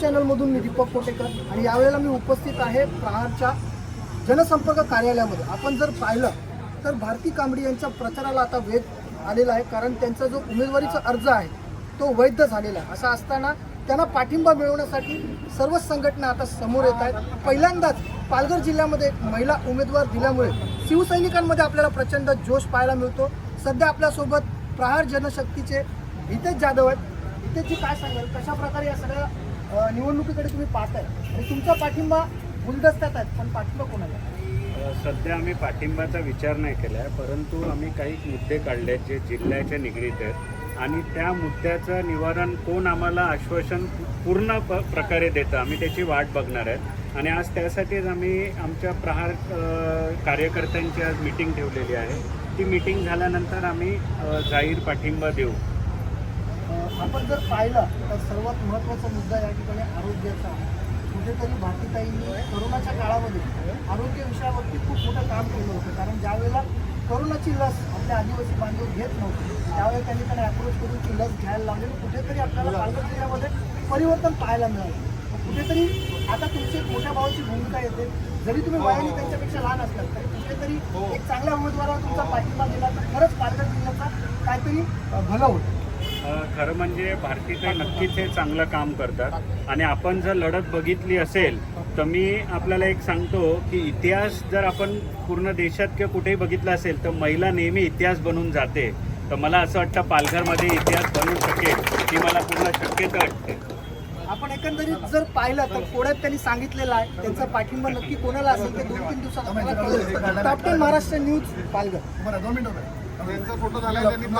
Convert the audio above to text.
चॅनलमधून मी दीपक कोटेकर आणि यावेळेला मी उपस्थित आहे प्रहारच्या जनसंपर्क कार्यालयामध्ये. आपण जर पाहिलं तर भारती कांबडी यांच्या प्रचाराला आता वेग आलेला आहे कारण त्यांचा जो उमेदवारीचा अर्ज आहे तो वैध झालेला आहे. असं असताना त्यांना पाठिंबा मिळवण्यासाठी सर्वच संघटना आता समोर येत आहेत. पहिल्यांदाच पालघर जिल्ह्यामध्ये एक महिला उमेदवार दिल्यामुळे शिवसैनिकांमध्ये आपल्याला प्रचंड जोश पाहायला मिळतो. सध्या आपल्यासोबत प्रहार जनशक्तीचे हितेश जाधव आहेत. त्याची काय सांगाल? कशा प्रकारे या सगळ्या निवडणुकीकडे तुम्ही पाहताय? आणि तुमचा पाठिंबा गुलदस्त्यात आहे पण पाठिंबा कोणाला? सध्या आम्ही पाठिंबाचा विचार नाही केला आहे परंतु आम्ही काही मुद्दे काढले जे जिल्ह्याच्या निगडीत आहेत. आणि त्या मुद्द्याचं निवारण कोण आम्हाला आश्वासन पूर्ण प प्रकारे देतं आम्ही त्याची वाट बघणार आहेत. आणि आज त्यासाठीच आम्ही आमच्या प्रहार कार्यकर्त्यांची आज मिटिंग ठेवलेली आहे. ती मिटिंग झाल्यानंतर आम्ही जाहीर पाठिंबा देऊ. आपण जर पाहिलं तर सर्वात महत्त्वाचा मुद्दा या ठिकाणी आरोग्याचा आहे. कुठेतरी भारतीताईंनी करोनाच्या काळामध्ये आरोग्य विषयावरती खूप मोठं काम केलं होतं. कारण ज्यावेळेला करोनाची लस आपल्या आदिवासी बांधव घेत नव्हते त्यावेळेला त्यांनी त्यांना अप्रोच करून ती लस घ्यायला आणि कुठेतरी आपल्याला पालघर जिल्ह्यामध्ये परिवर्तन पाहायला मिळालं. कुठेतरी आता तुमची मोठ्या भावाची भूमिका येते. जरी तुम्ही वयाने त्यांच्यापेक्षा लहान असतात तरी कुठेतरी एक चांगल्या उमेदवाराला तुमचा पाठिंबा दिला तर खरंच पालघर जिल्ह्याचा काहीतरी भलं होतं. खरं म्हणजे भारतीय नक्कीच हे चांगलं काम करतात. आणि आपण जर लढत बघितली असेल तर मी आपल्याला एक सांगतो की इतिहास जर आपण पूर्ण देशात किंवा कुठेही बघितला असेल तर महिला नेहमी इतिहास बनून जाते. तर मला असं वाटतं पालघरमध्ये इतिहास बनू शकेल ही मला पूर्ण शक्यता वाटते. आपण एकंदरीत जर पाहिलं तर कोड्यात त्यांनी सांगितलेलं आहे त्यांचा पाठिंबा नक्की कोणाला असेल ते दोन तीन दिवसात. Top ten Maharashtra news Palghar. बरं दोन मिनिटं यांचा फोटो झाला त्यांनी